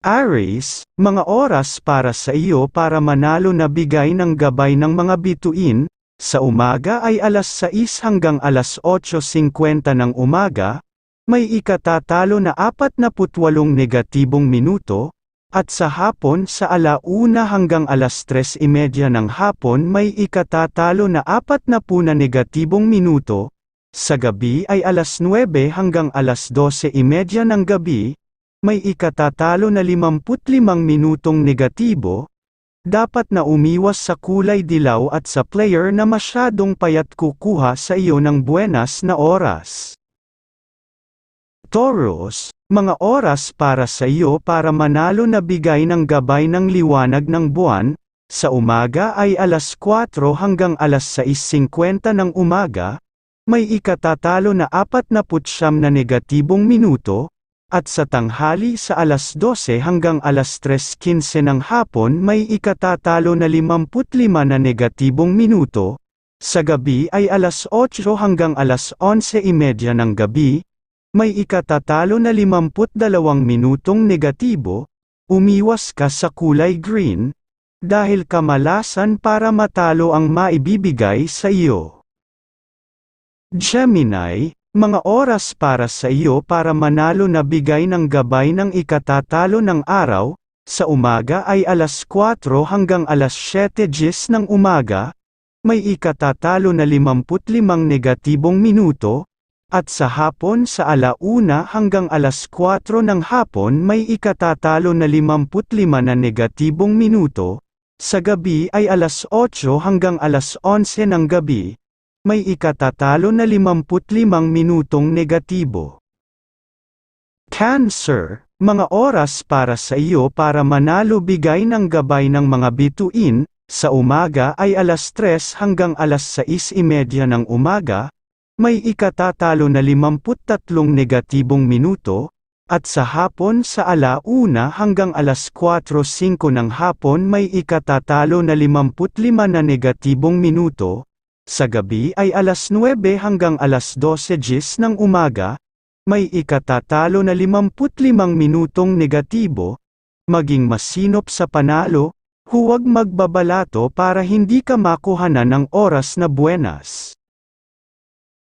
Aries, mga oras para sa iyo para manalo na bigay ng gabay ng mga bituin, sa umaga ay alas 6 hanggang alas 8.50 ng umaga, may ikatatalo na 48 negatibong minuto, at sa hapon sa alauna hanggang alas 3.30 ng hapon may ikatatalo na 40 na negatibong minuto, sa gabi ay alas 9 hanggang alas 12.30 ng gabi, may ikatatalo na 55 minutong negatibo, dapat na umiwas sa kulay dilaw at sa player na masyadong payat kukuha sa iyo ng buenas na oras. Taurus, mga oras para sa iyo para manalo na bigay ng gabay ng liwanag ng buwan, sa umaga ay alas 4 hanggang alas 6.50 ng umaga, may ikatatalo na 49 na negatibong minuto, at sa tanghali sa alas 12 hanggang alas 3.15 ng hapon may ikatatalo na 55 na negatibong minuto, sa gabi ay alas 8 hanggang alas 11.30 ng gabi, may ikatatalo na 52 minutong negatibo, umiwas ka sa kulay green, dahil kamalasan para matalo ang maibibigay sa iyo. Gemini, mga oras para sa iyo para manalo na bigay ng gabay ng ikatatalo ng araw, sa umaga ay alas 4 hanggang alas 7.10 ng umaga, may ikatatalo na 55 negatibong minuto, at sa hapon sa alauna hanggang alas 4 ng hapon may ikatatalo na 55 na negatibong minuto, sa gabi ay alas 8 hanggang alas 11 ng gabi, may ikatatalo na 55 minutong negatibo. Cancer, mga oras para sa iyo para manalo bigay ng gabay ng mga bituin, sa umaga ay alas 3 hanggang alas 6.30 ng umaga, may ikatatalo na 53 negatibong minuto, at sa hapon sa alauna hanggang alas 4.05 ng hapon may ikatatalo na 55 na negatibong minuto, sa gabi ay alas 9 hanggang alas 12.10 ng umaga, may ikatatalo na 55 minutong negatibo, maging masinop sa panalo, huwag magbabalato para hindi ka makuhanan ng oras na buenas.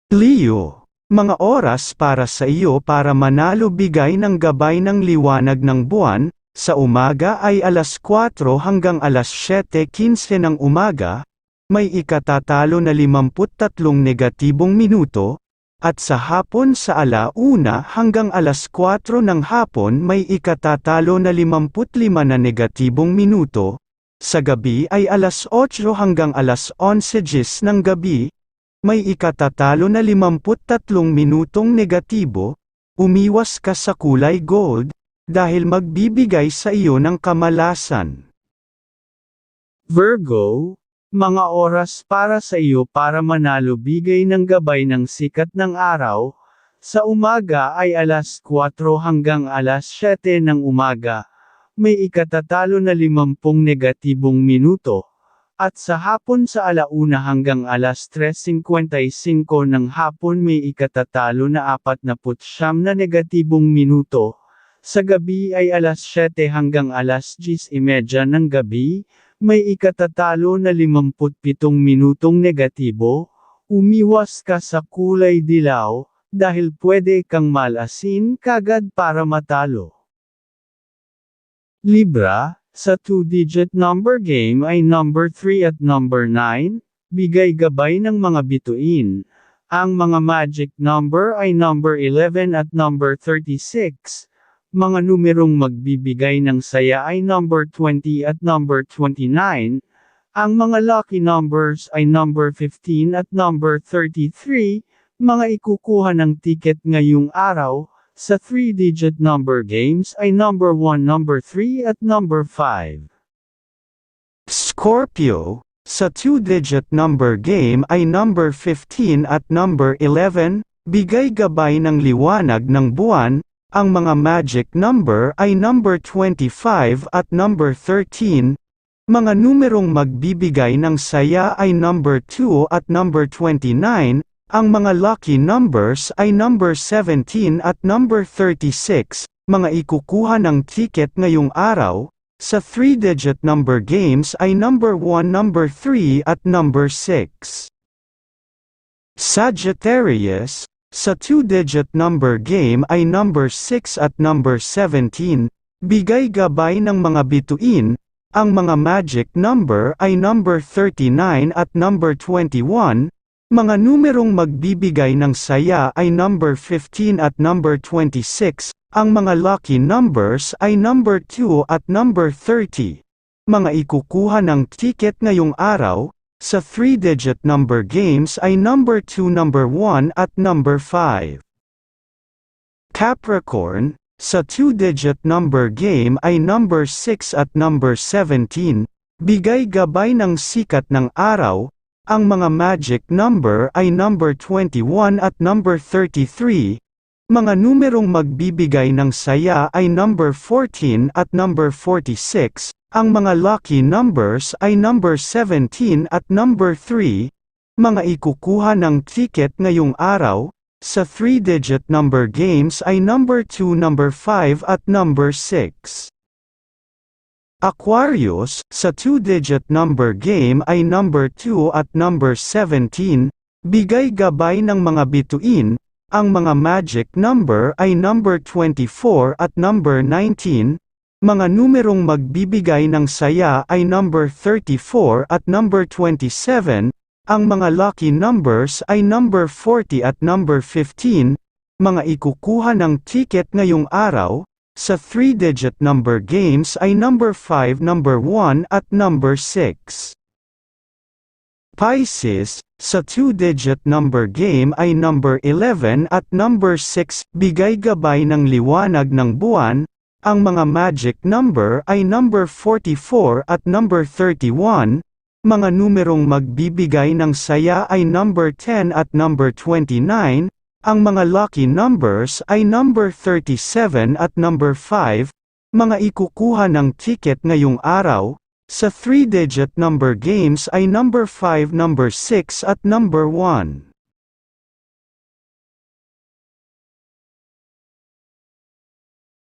Leo, mga oras para sa iyo para manalo bigay ng gabay ng liwanag ng buwan, sa umaga ay alas 4 hanggang alas 7.15 ng umaga, may ikatatalo na 53 negatibong minuto, at sa hapon sa alauna hanggang alas 4 ng hapon may ikatatalo na 55 na negatibong minuto, sa gabi ay alas 8 hanggang alas 11.10 ng gabi, may ikatatalo na 53 minutong negatibo, umiwas ka sa kulay gold, dahil magbibigay sa iyo ng kamalasan. Virgo, mga oras para sa iyo para manalo bigay ng gabay ng sikat ng araw, sa umaga ay alas 4 hanggang alas 7 ng umaga, may ikatatalo na 50 negatibong minuto, at sa hapon sa alauna hanggang alas 3.55 ng hapon may ikatatalo na 49 na negatibong minuto, sa gabi ay alas 7 hanggang alas 10.30 ng gabi, may ikatatalo na 57 minutong negatibo, umiwas ka sa kulay dilaw, dahil pwede kang malasin kagad para matalo. Libra, sa 2-digit number game ay number 3 at number 9, bigay gabay ng mga bituin. Ang mga magic number ay number 11 at number 36, mga numerong magbibigay ng saya ay number 20 at number 29. Ang mga lucky numbers ay number 15 at number 33. Mga ikukuha ng ticket ngayong araw, sa 3-digit number games ay number 1, number 3 at number 5. Scorpio, sa 2-digit number game ay number 15 at number 11, bigay gabay ng liwanag ng buwan, ang mga magic number ay number 25 at number 13. Mga numerong magbibigay ng saya ay number 2 at number 29. Ang mga lucky numbers ay number 17 at number 36. mga ikukuha ng ticket ngayong araw, sa 3-digit number games ay number 1, number 3 at number 6. Sagittarius, sa 2-digit number game ay number 6 at number 17, bigay gabay ng mga bituin, ang mga magic number ay number 39 at number 21, mga numerong magbibigay ng saya ay number 15 at number 26, ang mga lucky numbers ay number 2 at number 30. Mga ikukuha ng ticket ngayong araw, sa 3-digit number games ay number 2, number 1 at number 5. Capricorn, sa 2-digit number game ay number 6 at number 17, bigay gabay ng sikat ng araw, ang mga magic number ay number 21 at number 33, mga numerong magbibigay ng saya ay number 14 at number 46, ang mga lucky numbers ay number 17 at number 3, mga ikukuha ng ticket ngayong araw, sa 3-digit number games ay number 2, number 5 at number 6. Aquarius, sa 2-digit number game ay number 2 at number 17, bigay gabay ng mga bituin, ang mga magic number ay number 24 at number 19, mga numerong magbibigay ng saya ay number 34 at number 27, ang mga lucky numbers ay number 40 at number 15, mga ikukuha ng ticket ngayong araw, sa 3-digit number games ay number 5, number 1 at number 6. Pisces, sa 2-digit number game ay number 11 at number 6, bigay gabay ng liwanag ng buwan, ang mga magic number ay number 44 at number 31, mga numerong magbibigay ng saya ay number 10 at number 29, ang mga lucky numbers ay number 37 at number 5, mga ikukuha ng ticket ngayong araw, sa 3-digit number games ay number 5, number 6 at number 1.